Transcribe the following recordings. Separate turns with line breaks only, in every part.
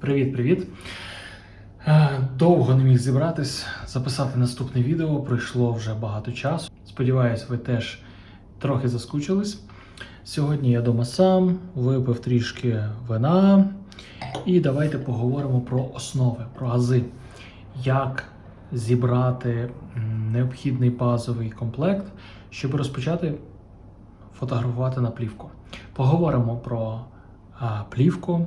Привіт-привіт. Е, Довго не міг зібратись, записати наступне відео. Пройшло вже багато часу. Сподіваюсь, ви теж трохи заскучились. Сьогодні я дома сам, випив трішки вина. І давайте поговоримо про основи, про ази. Як зібрати необхідний базовий комплект, щоб розпочати фотографувати на плівку. Поговоримо про плівку,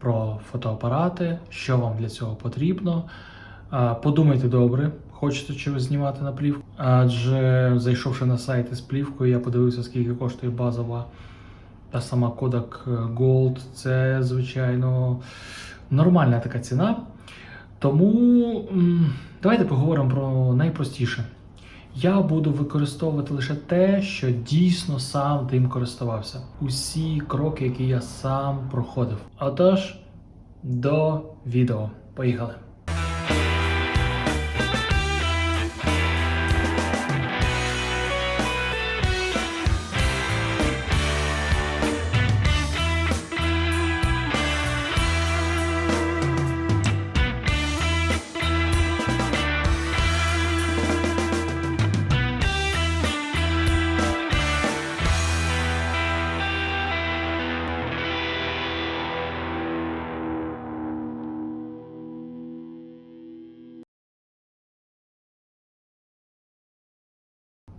про фотоапарати, що вам для цього потрібно. Подумайте добре, хочете чогось знімати на плівку. Адже зайшовши на сайт із плівкою, я подивився, скільки коштує базова та сама Kodak Gold. Це, звичайно, нормальна така ціна. Тому давайте поговоримо про найпростіше. Я буду використовувати лише те, що дійсно сам тим користувався. Усі кроки, які я сам проходив. Отож, до відео. Поїхали.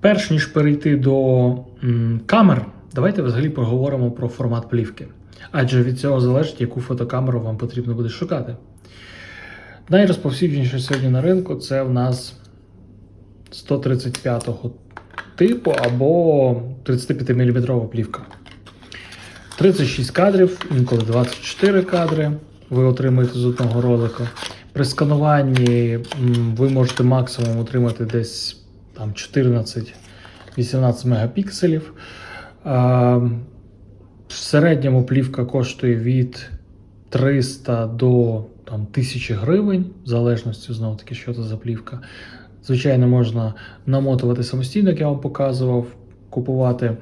Перш ніж перейти до камер, давайте взагалі поговоримо про формат плівки. Адже від цього залежить, яку фотокамеру вам потрібно буде шукати. Найрозповсюдженіше сьогодні на ринку це в нас 135 типу або 35 мм плівка. 36 кадрів, інколи 24 кадри ви отримуєте з одного ролика. При скануванні ви можете максимум отримати десь там 14-18 мегапікселів. В середньому плівка коштує від 300 до там, 1000 гривень, в залежності знову таки, що це за плівка. Звичайно, можна намотувати самостійно, як я вам показував, купувати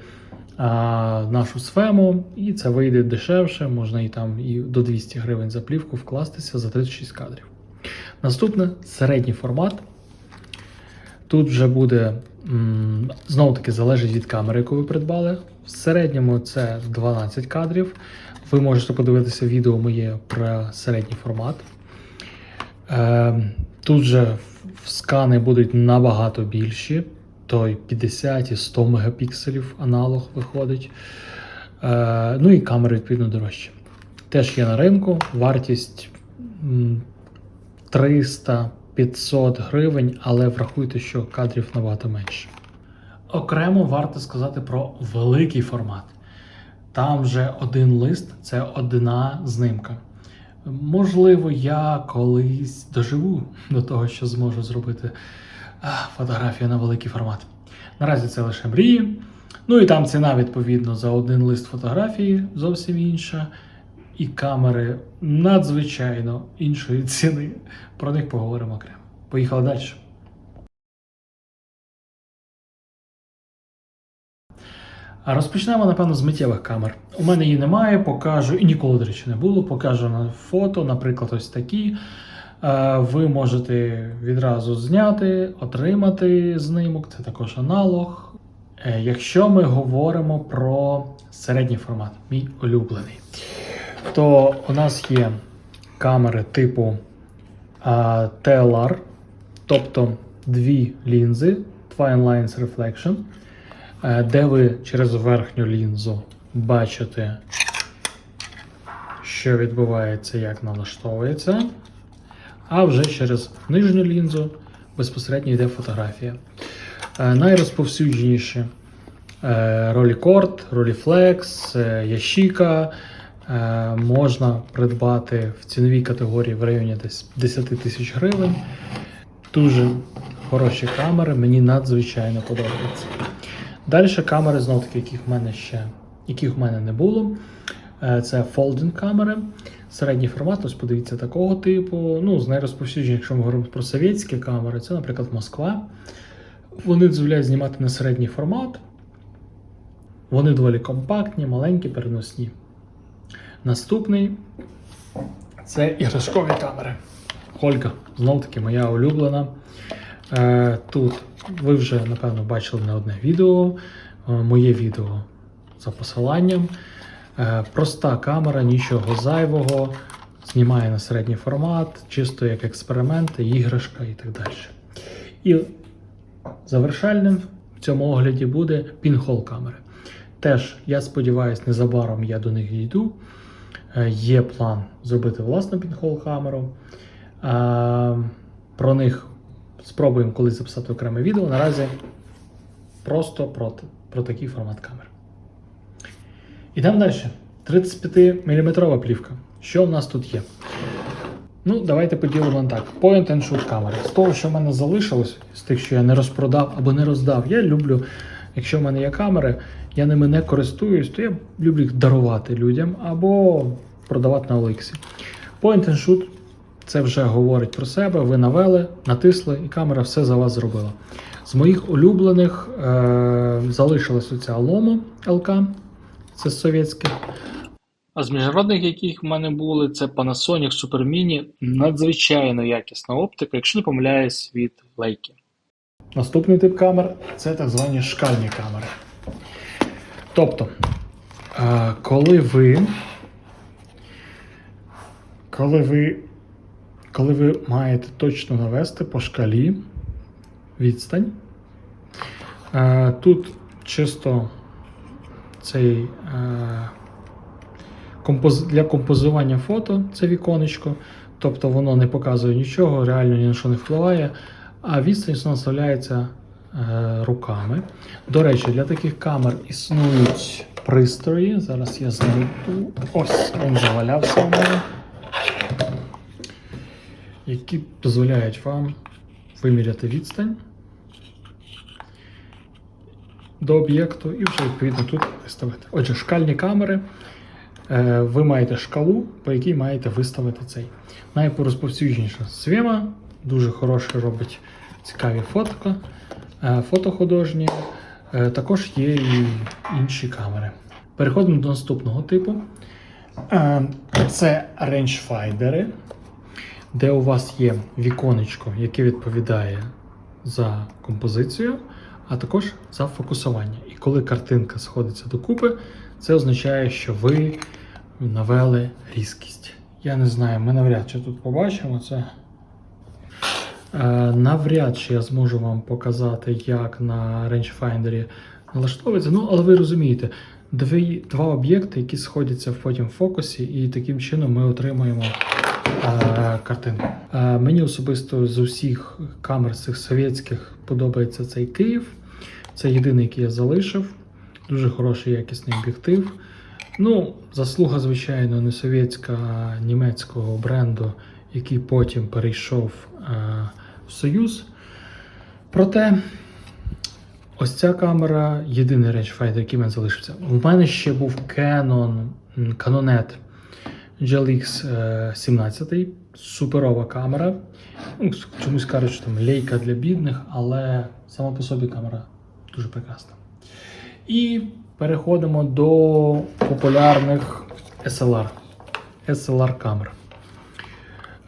а, нашу сфему, і це вийде дешевше, можна і там і до 200 гривень за плівку вкластися за 36 кадрів. Наступне середній формат. Тут вже буде знову таки залежить від камери, яку ви придбали. В середньому це 12 кадрів. Ви можете подивитися відео моє про середній формат. Е, тут же скани будуть набагато більші, то 50 і 100 мегапікселів аналог виходить. Е, ну і камери, відповідно, дорожчі. Теж є на ринку. Вартість м, 300 500 гривень, але врахуйте, що кадрів набагато менше. Окремо варто сказати про великий формат. Там вже один лист це одна знимка. Можливо, я колись доживу до того, що зможу зробити фотографію на великий формат. Наразі це лише мрії. Ну і там ціна, відповідно, за один лист фотографії зовсім інша. І камери надзвичайно іншої ціни. Про них поговоримо окремо. Поїхали далі. Розпочнемо, напевно, з миттєвих камер. У мене її немає, покажу, і ніколи, до речі, не було. Покажу на фото, наприклад, ось такі. Е, Ви можете відразу зняти, отримати знимок, це також аналог. Е, Якщо ми говоримо про середній формат, мій улюблений, то у нас є камери типу а, TLR, тобто дві лінзи Twine Lines Reflection, е, де ви через верхню лінзу бачите, що відбувається, як налаштовується, а вже через нижню лінзу безпосередньо йде фотографія. Е, Найрозповсюдженіші Rollyflex, е, Yashica, Е, можна придбати в ціновій категорії в районі десь 10 тисяч гривень. Дуже хороші камери, мені надзвичайно подобаються. Далі камери, знову таки, яких в мене ще яких в мене не було. Е, Це folding камери. Середній формат, ось подивіться, такого типу. Ну, з найрозповсюджених, якщо ми говоримо про совєтські камери, це, наприклад, Москва. Вони дозволяють знімати на середній формат. Вони доволі компактні, маленькі, переносні. Наступний Це іграшкові камери. Холька, знов таки моя улюблена. Е, тут ви вже, напевно, бачили не одне відео. Е, моє відео за посиланням. Е, проста камера, нічого зайвого. Знімає на середній формат, чисто як експеримент, іграшка і так далі. І завершальним в цьому огляді буде пінхол камери. Теж, я сподіваюся, незабаром я до них дійду. Е, Є план зробити власну пінхол камеру. Е, Про них спробуємо колись записати окреме відео. Наразі просто про, про такий формат камер. Ідемо далі. 35 мм плівка. Що в нас тут є? Ну, давайте поділимо так. Point and shoot камери. З того, що в мене залишилось, з тих, що я не розпродав або не роздав, я люблю, якщо в мене є камери, я ними не користуюсь, то я люблю їх дарувати людям або продавати на OLX. Point and shoot це вже говорить про себе. Ви навели, натисли, і камера все за вас зробила. З моїх улюблених е- залишилась оця Lomo LK, це з совєтських. А з міжнародних, яких в мене були, це Panasonic Super Mini, надзвичайно якісна оптика, якщо не помиляюсь, від Leica. Наступний тип камер це так звані шкальні камери. Тобто, е, коли ви, коли ви, коли ви маєте точно навести по шкалі відстань, е, тут чисто цей. Е, для композування фото це віконечко, тобто воно не показує нічого, реально ні на що не впливає, а відстань наставляється е, руками. До речі, для таких камер існують пристрої. Зараз я знайду. Ось він завалявся у мене. Які дозволяють вам виміряти відстань до об'єкту і вже відповідно тут виставити. Отже, шкальні камери. Е, ви маєте шкалу, по якій маєте виставити цей. Найпорозповсюдженіша Свема, дуже хороше робить цікаві фотка, е, фото художні. Е, Також є і інші камери. Переходимо до наступного типу. Це рейнджфайдери, де у вас є віконечко, яке відповідає за композицію, а також за фокусування. І коли картинка сходиться докупи, це означає, що ви навели різкість. Я не знаю, ми навряд чи тут побачимо це. Е, навряд чи я зможу вам показати, як на rangefinder налаштовується. Ну, але ви розумієте, дві, два об'єкти, які сходяться потім в фокусі, і таким чином ми отримуємо е, картинку. Е, мені особисто з усіх камер цих совєтських подобається цей Київ. Це єдиний, який я залишив. Дуже хороший якісний об'єктив. Ну, заслуга, звичайно, не совєтська, а німецького бренду, який потім перейшов е, в Союз. Проте, ось ця камера єдиний rangefinder, який в мене залишився. У мене ще був Canon Canonet GLX 17, суперова камера. Ну, Чомусь кажуть, що там лейка для бідних, але сама по собі камера дуже прекрасна. І переходимо до популярних SLR. SLR камер.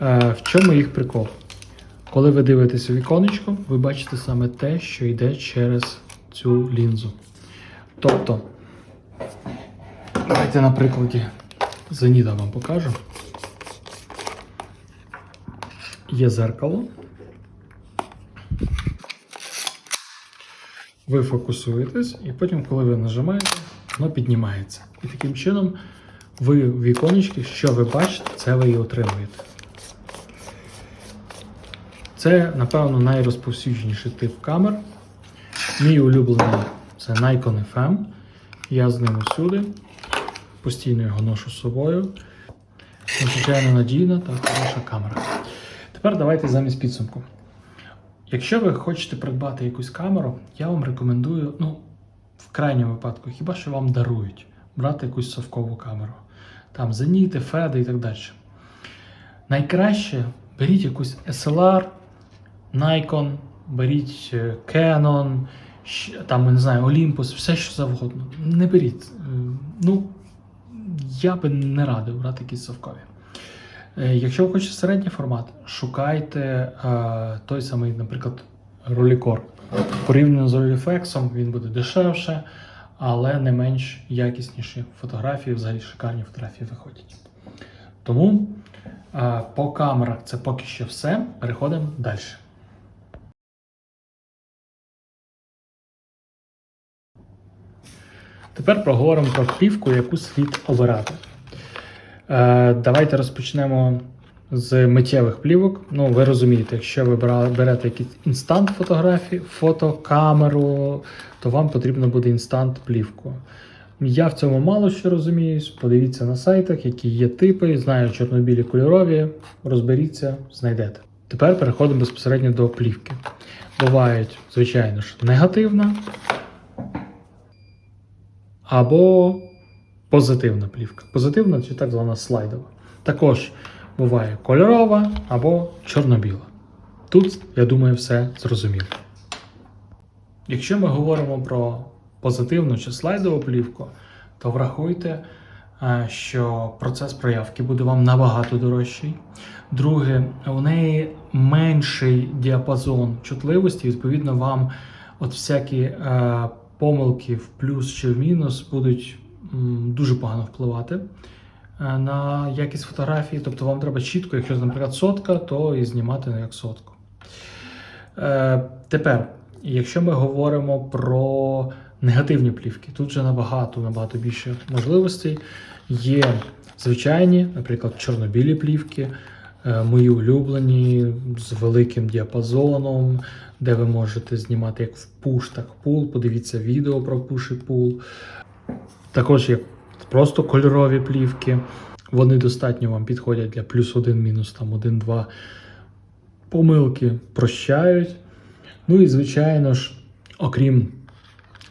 Е, в чому їх прикол? Коли ви дивитесь у віконечко, ви бачите саме те, що йде через цю лінзу. Тобто, давайте на прикладі Зеніда вам покажу. Є зеркало. Ви фокусуєтесь, і потім, коли ви нажимаєте, воно піднімається. І таким чином ви в віконечки, що ви бачите, це ви і отримуєте. Це, напевно, найрозповсюдженіший тип камер. Мій улюблений це Nikon FM. Я з ним усюди. Постійно його ношу з собою. Надзвичайно надійна та хороша камера. Тепер давайте замість підсумку. Якщо ви хочете придбати якусь камеру, я вам рекомендую, ну, в крайньому випадку, хіба що вам дарують брати якусь совкову камеру. Там зеніти, феди і так далі. Найкраще беріть якусь SLR, Nikon, беріть е, Canon, там, не знаю, Olympus, все що завгодно. Не беріть. Е, Ну, я би не радив брати якісь совкові. Е, Якщо ви хочете середній формат, шукайте той самий, наприклад, ролікор. Порівняно з Rolleiflex він буде дешевше, але не менш якісніші фотографії, взагалі шикарні фотографії виходять. Тому по камерах це поки що все. Переходимо далі. Тепер проговоримо про плівку, яку слід обирати. Е, давайте розпочнемо з миттєвих плівок. Ну, ви розумієте, якщо ви берете якийсь інстант фотографії, фотокамеру, то вам потрібно буде інстант плівку. Я в цьому мало що розуміюсь. Подивіться на сайтах, які є типи, знаю чорнобілі кольорові, розберіться, знайдете. Тепер переходимо безпосередньо до плівки. Бувають, звичайно ж, негативна або позитивна плівка. Позитивна чи так звана слайдова. Також буває кольорова або чорно-біла. Тут, я думаю, все зрозуміло. Якщо ми говоримо про позитивну чи слайдову плівку, то врахуйте, е, що процес проявки буде вам набагато дорожчий. Друге, у неї менший діапазон чутливості, відповідно, вам от всякі е, помилки в плюс чи в мінус будуть дуже погано впливати е, на якість фотографії. Тобто вам треба чітко, якщо, наприклад, сотка, то і знімати як сотку. Е, тепер, якщо ми говоримо про негативні плівки, тут вже набагато набагато більше можливостей. Є звичайні, наприклад, чорно-білі плівки, мої улюблені з великим діапазоном, де ви можете знімати як в пуш, так в пул. Подивіться відео про пуш і пул. Також є просто кольорові плівки. Вони достатньо вам підходять для плюс один, мінус там один-два помилки прощають. Ну і звичайно ж, окрім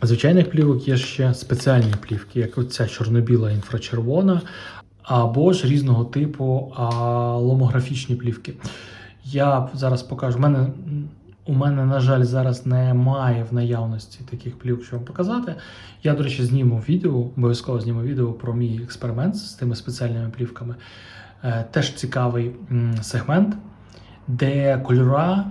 звичайних плівок, є ще спеціальні плівки, як оця чорно-біла інфрачервона, або ж різного типу а, ломографічні плівки. Я зараз покажу. У мене, у мене, на жаль, зараз немає в наявності таких плівок, що вам показати. Я, до речі, зніму відео, обов'язково зніму відео про мій експеримент з тими спеціальними плівками. Е, Теж цікавий сегмент, де кольора,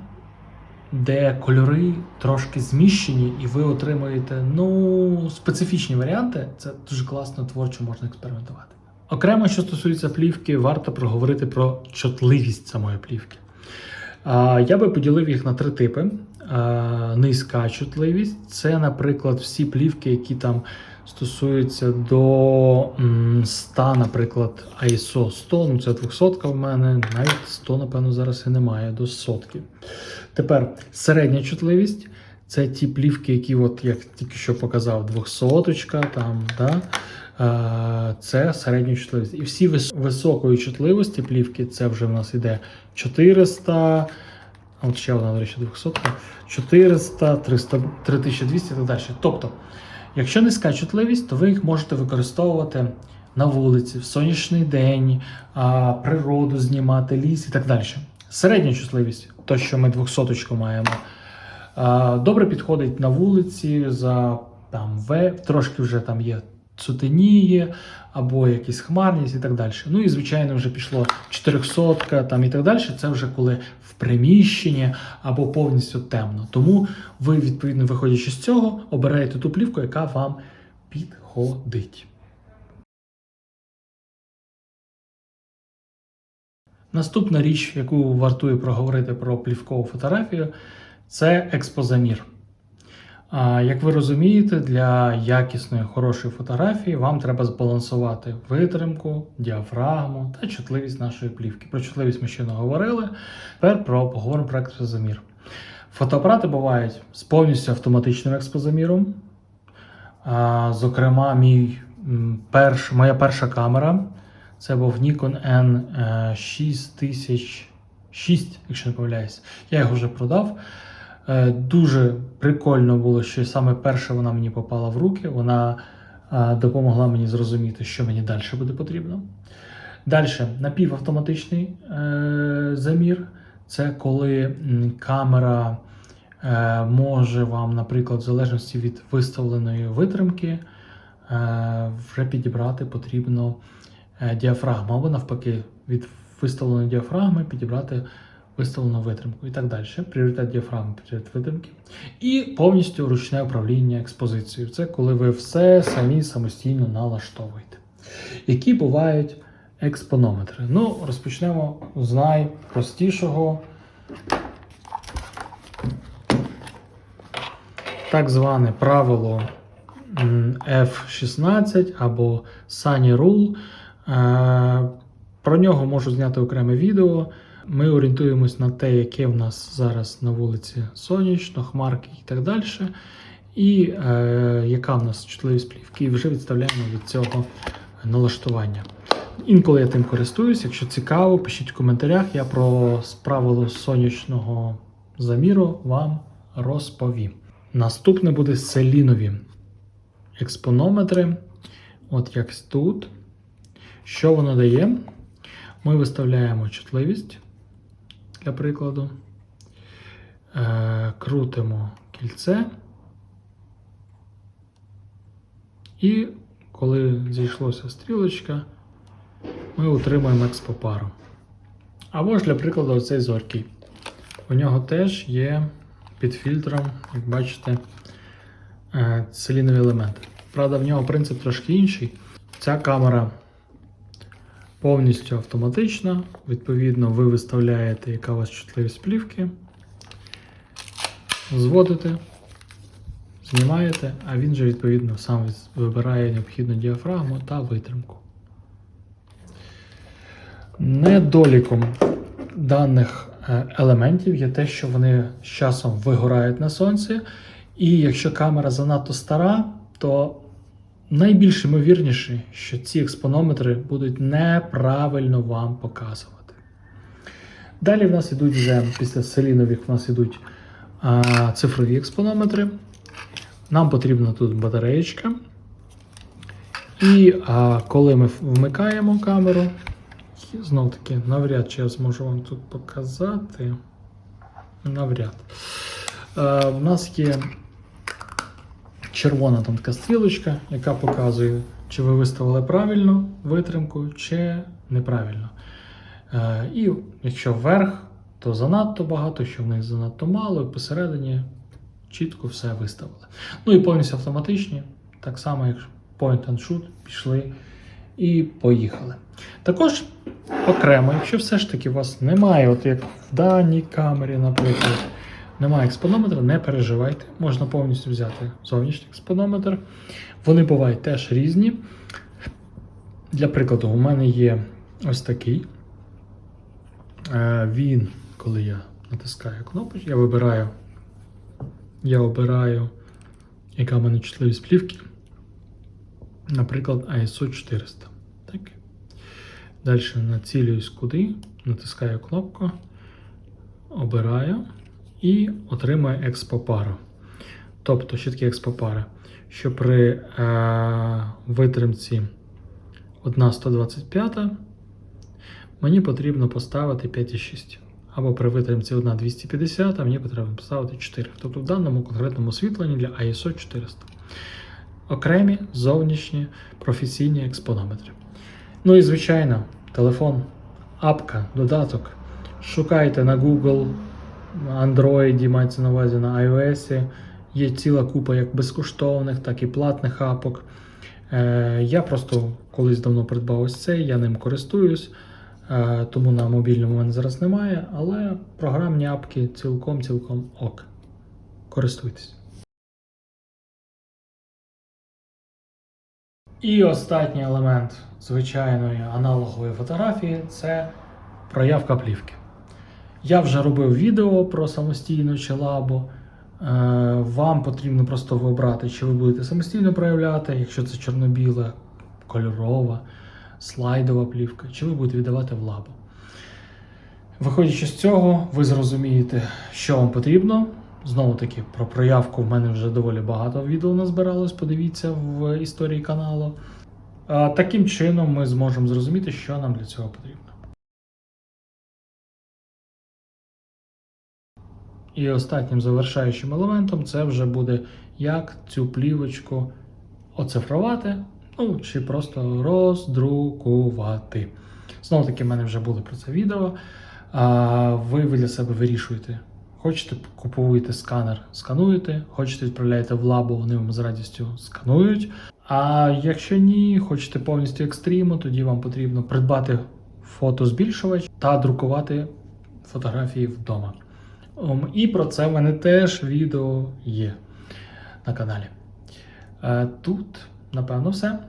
де кольори трошки зміщені, і ви отримуєте ну, специфічні варіанти. Це дуже класно творчо можна експериментувати. Окремо, що стосується плівки, варто проговорити про чутливість самої плівки. Я би поділив їх на три типи. Низька чутливість це, наприклад, всі плівки, які там стосуються до 100, наприклад, ISO 100, ну це 200 в мене, навіть 100, напевно, зараз і немає, до сотки. Тепер середня чутливість це ті плівки, які, от, як тільки що показав, 200 там, да? Е, це середня чутливість. І всі вис- високої чутливості плівки, це вже в нас іде 400, от ще одна, до речі, 200, 400, 300, 3200 і так далі. Тобто, якщо низька чутливість, то ви їх можете використовувати на вулиці, в сонячний день, природу знімати, ліс і так далі. Середня чутливість, то, що ми 200 маємо, а, добре підходить на вулиці за там В, трошки вже там є цутеніє, або якісь хмарність і так далі. Ну і звичайно, вже пішло 400 там і так далі. Це вже коли в приміщенні або повністю темно. Тому ви, відповідно, виходячи з цього, обираєте ту плівку, яка вам підходить. Наступна річ, яку вартує проговорити про плівкову фотографію, це експозамір. Як ви розумієте, для якісної хорошої фотографії вам треба збалансувати витримку, діафрагму та чутливість нашої плівки. Про чутливість ми ще не говорили. Тепер про поговоримо про експозамір. Фотоапарати бувають з повністю автоматичним експозаміром. Зокрема, мій, перш, моя перша камера це був Nikon N6006, якщо не помиляюсь. Я його вже продав. Е, Дуже прикольно було, що саме перша вона мені попала в руки. Вона е, допомогла мені зрозуміти, що мені далі буде потрібно. Далі напівавтоматичний е, замір. Це коли камера може вам, наприклад, в залежності від виставленої витримки, вже підібрати потрібно діафрагму, або навпаки, від виставленої діафрагми підібрати виставлену витримку і так далі. Пріоритет діафрагми, пріоритет витримки. І повністю ручне управління експозицією. Це коли ви все самі самостійно налаштовуєте. Які бувають експонометри? Ну, розпочнемо з найпростішого. Так зване правило F16 або Sunny Rule. Е, Про нього можу зняти окреме відео. Ми орієнтуємось на те, яке в нас зараз на вулиці сонячно, хмарки і так далі. І е, яка в нас чутливість плівки, і вже відставляємо від цього налаштування. Інколи я тим користуюсь. Якщо цікаво, пишіть в коментарях. Я про правило сонячного заміру вам розповім. Наступне буде селінові експонометри. От як тут. Що воно дає? Ми виставляємо чутливість для прикладу. Е, крутимо кільце. І коли зійшлося стрілочка, ми отримаємо експопару. Або ж, для прикладу, оцей зоркий. У нього теж є під фільтром, як бачите, е, селінові елементи. Правда, в нього принцип трошки інший. Ця камера повністю автоматична. Відповідно, ви виставляєте, яка у вас чутливість плівки, зводите, знімаєте, а він же відповідно сам вибирає необхідну діафрагму та витримку. Недоліком даних е, елементів є те, що вони з часом вигорають на сонці, і якщо камера занадто стара, то найбільш ймовірніше, що ці експонометри будуть неправильно вам показувати. Далі в нас йдуть вже після селінових в нас йдуть а, цифрові експонометри. Нам потрібна тут батареєчка. І а, коли ми вмикаємо камеру, знов таки, навряд чи я зможу вам тут показати. Навряд. Е, в нас є червона там така стрілочка, яка показує, чи ви виставили правильно витримку, чи неправильно. Е, і якщо вверх, то занадто багато, що вниз занадто мало, і посередині чітко все виставили. Ну і повністю автоматичні, так само, як point and shoot, пішли і поїхали. Також окремо, якщо все ж таки у вас немає, от як в даній камері, наприклад, немає експонометра, не переживайте. Можна повністю взяти зовнішній експонометр. Вони бувають теж різні. Для прикладу, у мене є ось такий. Е, Він, коли я натискаю кнопочку, я вибираю, я обираю, яка в мене чутливість плівки. Наприклад, ISO 400. Так. Далі націлююсь куди, натискаю кнопку, обираю і отримую експопару. Тобто, що таке експопара? Що при е, витримці 1,125 мені потрібно поставити 5,6. Або при витримці 1,250 мені потрібно поставити 4. Тобто в даному конкретному освітленні для ISO 400. Окремі зовнішні професійні експонометри. Ну і звичайно, телефон, апка, додаток. Шукайте на Google, Android, мається на увазі на iOS. Є ціла купа як безкоштовних, так і платних апок. Е, я просто колись давно придбав ось цей, я ним користуюсь, е, тому на мобільному мене зараз немає, але програмні апки цілком-цілком ок. Користуйтесь. І останній елемент звичайної аналогової фотографії це проявка плівки. Я вже робив відео про самостійну чи лабу. Е, Вам потрібно просто вибрати, чи ви будете самостійно проявляти, якщо це чорно-біла, кольорова, слайдова плівка, чи ви будете віддавати в лабу. Виходячи з цього, ви зрозумієте, що вам потрібно. Знову таки, про проявку в мене вже доволі багато відео назбиралось, подивіться в історії каналу. Таким чином ми зможемо зрозуміти, що нам для цього потрібно. І останнім завершаючим елементом це вже буде як цю плівочку оцифрувати, ну чи просто роздрукувати. Знову таки, в мене вже були про це відео. А, ви, ви для себе вирішуєте. Хочете, купуєте сканер, скануєте, хочете відправляєте в лабу, вони вам з радістю сканують. А якщо ні, хочете повністю екстриму, тоді вам потрібно придбати фотозбільшувач та друкувати фотографії вдома. І про це в мене теж відео є на каналі. Е, Тут, напевно, все.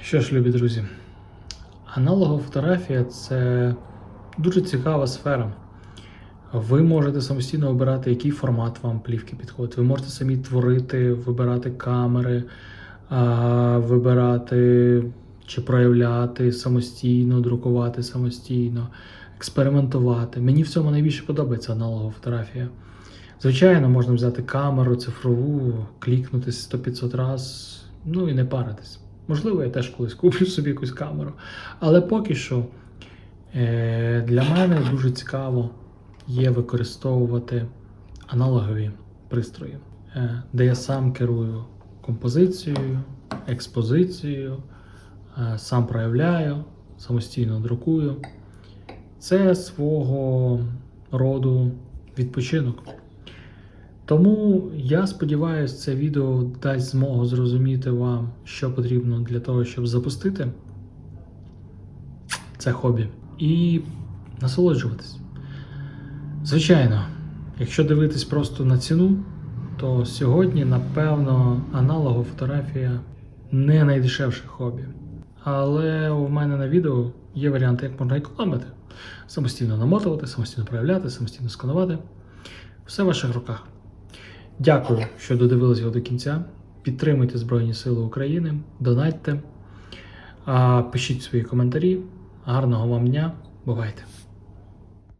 Що ж, любі друзі, аналогова фотографія це дуже цікава сфера. Ви можете самостійно обирати, який формат вам плівки підходить. Ви можете самі творити, вибирати камери, вибирати чи проявляти самостійно, друкувати самостійно, експериментувати. Мені в цьому найбільше подобається аналогова фотографія. Звичайно, можна взяти камеру цифрову, клікнути 100-500 раз, ну і не паритись. Можливо, я теж колись куплю собі якусь камеру. Але поки що е, для мене дуже цікаво є використовувати аналогові пристрої, е, де я сам керую композицією, експозицією, сам проявляю, самостійно друкую. Це свого роду відпочинок. Тому я сподіваюся, це відео дасть змогу зрозуміти вам, що потрібно для того, щоб запустити це хобі і насолоджуватись. Звичайно, якщо дивитись просто на ціну, то сьогодні, напевно, аналогова фотографія не найдешевше хобі. Але у мене на відео є варіанти, як можна економити. Самостійно намотувати, самостійно проявляти, самостійно сканувати. Все в ваших руках. Дякую, що додивились його до кінця. Підтримуйте Збройні Сили України, донатьте, пишіть свої коментарі. Гарного вам дня. Бувайте!